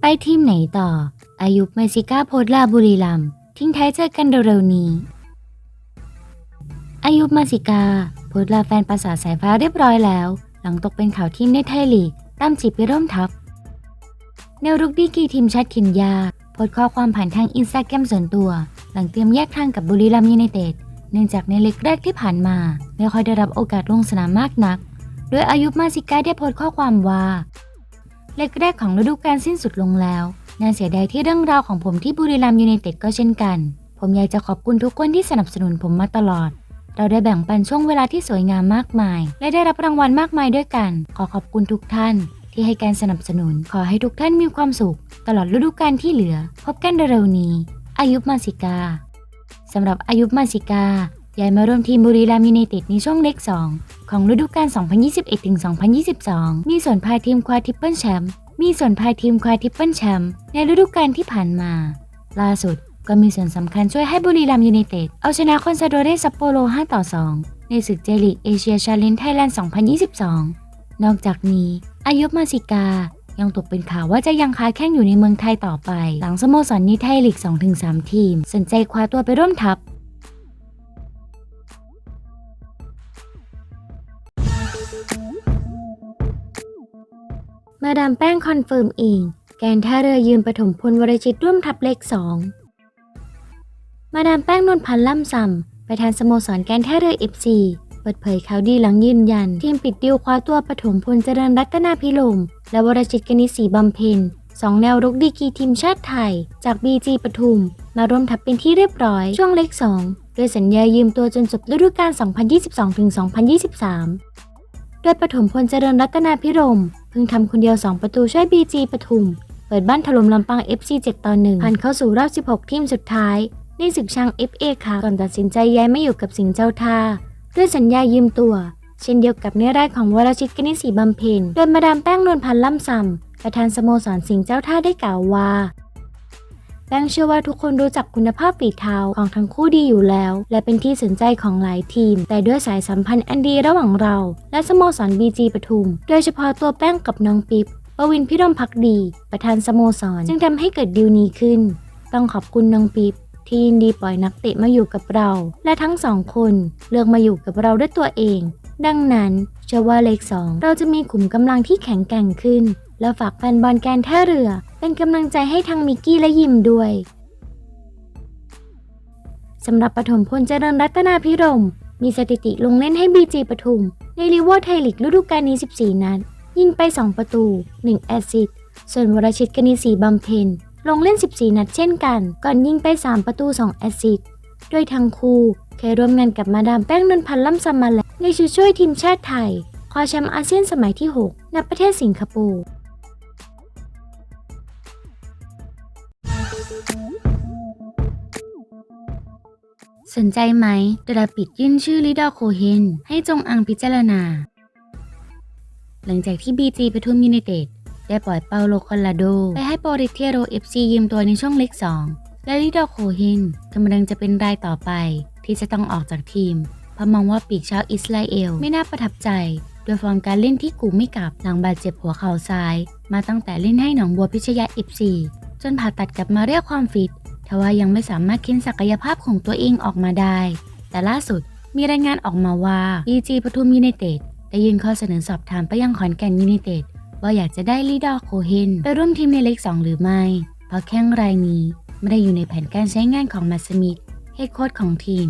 ไปทีมไหนต่อ อายุเมซิก้าโพสลาบุรีรัมทิ้งท้ายเจอกันเร็วๆนี้ อายุมาสิกาโพสลาแฟนประสาสายฟ้าเรียบร้อยแล้ว หลังตกเป็นข่าวทีมในไทยลีกตามจีบไปร่วมทัพแนวรุกดีกีทีมชาติเคนยาโพสข้อความผ่านทางอินสตาแกรมส่วนตัว หลังเตรียมแยกทางกับบุรีรัมย์ยูไนเต็ดเนื่องจากในเล็กแรกที่ผ่านมา ไม่ค่อยได้รับโอกาสลงสนามมากนัก โดยอายุบมาสิกาได้โพสต์ข้อความว่าเล็กแรกของฤดูกาลสิ้นสุดลงแล้วน่าเสียดายที่เรื่องราวของผมที่บุรีรัมยูไนเต็ดก็เช่นกัน ผมอยากจะขอบคุณทุกคนที่สนับสนุนผมมาตลอด เราได้แบ่งปันช่วงเวลาที่สวยงามมากมาย และได้รับรางวัลมากมายด้วยกัน ขอขอบคุณทุกท่าน ที่ให้การสนับสนุน ขอให้ทุกท่านมีความสุข ตลอดฤดูกาลที่เหลือ พบกันเร็วๆนี้ อายุบมาสิกาสำหรับอายุบมาสิกา ย้ายมาร่วมทีมบุรีรัมย์ยูไนเต็ดในช่วงเล็ก 2 ของฤดูกาล 2021-2022 มีส่วนพาทีมคว้าทิปเปิลแชมป์ มีส่วนพาทีมคว้าทิปเปิลแชมป์ในฤดูกาลที่ผ่านมา ล่าสุดก็มีส่วนสำคัญช่วยให้บุรีรัมย์ยูไนเต็ดเอาชนะคอนซาโดเรซัปโปโร 5 ต่อ 2 ในศึกเจลีกเอเชียชาเลนจ์ไทยแลนด์ 2022 นอกจากนี้ อายุบมาสิกา ยังตกเป็นข่าวว่าจะยังค้าแข่งอยู่ในเมืองไทยต่อไป หลังสโมสรนิไทยลีก 2-3 ทีม สนใจคว้าตัวไปร่วมทัพ มาดามแป้งคอนเฟิร์มอีกแกนท่าเรือยืนปฐมพลวรชิตร่วมทัพเลขสองมาดามแป้งนนท์พันธ์ล่ำซำประธานสโมสรแกนท่าเรือเอฟซีเปิดเผยข่าวดีหลังยืนยัน ทีมปิดดิวคว้าตัวปฐมพลเจริญรัตนาพิลมและวรชิตกนิศีบำเพ็ญสองแนวรุกดีกีทีมชาติไทย จากบีจีปทุม มาร่วมทัพเป็นที่เรียบร้อยช่วงเล็กสองโดยสัญญายืมตัวจนจบฤดูกาล 2022-2023 โดยปฐมพลเจริญรัตนาพิรม พิ่งทำคนเดียว 2 ประตูช่วยบีจีปทุม เปิดบ้านถล่มลำปาง FC 7 ต่อ 1 ผ่านเข้าสู่รอบ 16 ทีมสุดท้าย ในศึกช่าง FA ค่ะก่อนตัดสินใจย้ายมาอยู่กับสิงห์เจ้าท่าด้วยสัญญายืมตัว เช่นเดียวกับเนรายของวรชิตกนิษฐ์ศรีบำเพ็ญโดยมาดามแป้งนวลพันธ์ล่ำซำประธานสโมสรสิงห์เจ้าท่าได้กล่าวว่า แป้งเชื่อว่าทุกคนรู้จักคุณภาพฝีเท้าของทั้งคู่ดีอยู่แล้ว และเป็นที่สนใจของหลายทีม แต่ด้วยสายสัมพันธ์อันดีระหว่างเรา และสโมสรบีจีปทุม โดยเฉพาะตัวแป้งกับน้องปิ๊บปวินพิรมพักดี ประธานสโมสร จึงทำให้เกิดดีลนี้ขึ้น ต้องขอบคุณน้องปิ๊บที่ยินดีปล่อยนักเตะมาอยู่กับเรา และทั้งสองคนเลือกมาอยู่กับเราด้วยตัวเอง ดังนั้นเชื่อว่าเลขสองเราจะมีขุมกำลังที่แข็งแกร่งขึ้น และฝากแฟนบอลแกนท่าเรือ เป็นกำลังใจให้ทั้งมิกกี้และยิมด้วยสำหรับปฐมพลเจริญรัตนาพิรม มีสถิติลงเล่นให้บีจีปทุม ในรีเวอร์ไทยลีกฤดูกาลนี้ 14 นัด ยิงไป 2 ประตู 1 แอสซิสต์ส่วนวรชิตกนิศีบำเพ็ญลงเล่น 14 นัดเช่นกัน ก่อนยิงไป 3 ประตู 2 แอสซิสต์โดยทั้งคู่เคยร่วมงานกับมาดามแป้งนนพันธ์ล่ำซำมาแล้วในชุดช่วยทีมชาติไทยคว้าแชมป์อาเซียนสมัยที่ 6 ณ ประเทศสิงคโปร์ สนใจไหมดราปิดยื่นชื่อลิดอโคเฮนให้จงอังพิจารณา หลังจากที่บีจีปทุมยูไนเต็ดได้ปล่อยเปาโลคอลลาโด ไปให้โปริเทโรเอฟซียืมตัวในช่วงเล็ก2และลิดอโคเฮนกำลังจะเป็นรายต่อไป ที่จะต้องออกจากทีมเพราะมองว่าปีกชาวอิสราเอลไม่น่าประทับใจโดยฟอร์มการเล่นที่กูไม่กลับหลังบาดเจ็บหัวเข่าซ้าย มาตั้งแต่เล่นให้หนองบัวพิชยาเอฟซี จนผ่าตัดกลับมาเรียกความฟิตทว่ายังไม่สามารถเค้นศักยภาพของตัวเองออกมาได้ แต่ล่าสุดมีรายงานออกมาว่า BG ปทุมยูไนเต็ดได้ยื่นข้อเสนอสอบถามไปยังขอนแก่นยูไนเต็ดว่าอยากจะได้ลีดอร์โคเฮนไปร่วมทีมในเล็ก2หรือไม่ เพราะแข้งรายนี้ไม่ได้อยู่ในแผนการใช้งานของมาสมิธเฮดโค้ชของทีม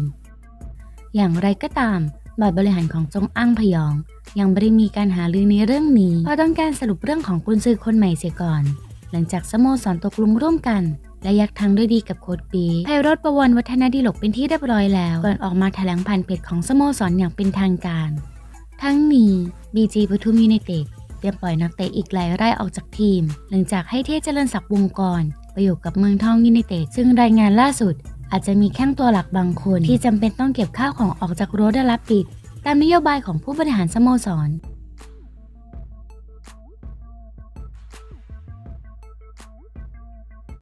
อย่างไรก็ตามบอร์ดบริหารของจงอั้งพยอง ยังไม่ได้มีการหารือในเรื่องนี้เพราะต้องการสรุปเรื่องของกุนซือคนใหม่เสียก่อน หลังจากสโมสรตกลงร่วมกัน และยักทางด้วยดีกับโค้ดปีไพโรธประวันวัฒนดิลกเป็นที่เรียบร้อยแล้ว ก่อนออกมาแถลงผ่านเพจของสโมสรอย่างเป็นทางการ ทั้งนี้ BG ปทุมยูไนเต็ดเตรียมปล่อยนักเตะอีกหลายรายออกจากทีม หลังจากให้เทพเจริญศักดิ์วงกรไปอยู่กับเมืองทองยูไนเต็ดซึ่งรายงานล่าสุด อาจจะมีแข้งตัวหลักบางคนที่จำเป็นต้องเก็บข้าวของออกจากรั้วได้รับปิด ตามนโยบายของผู้บริหารสโมสร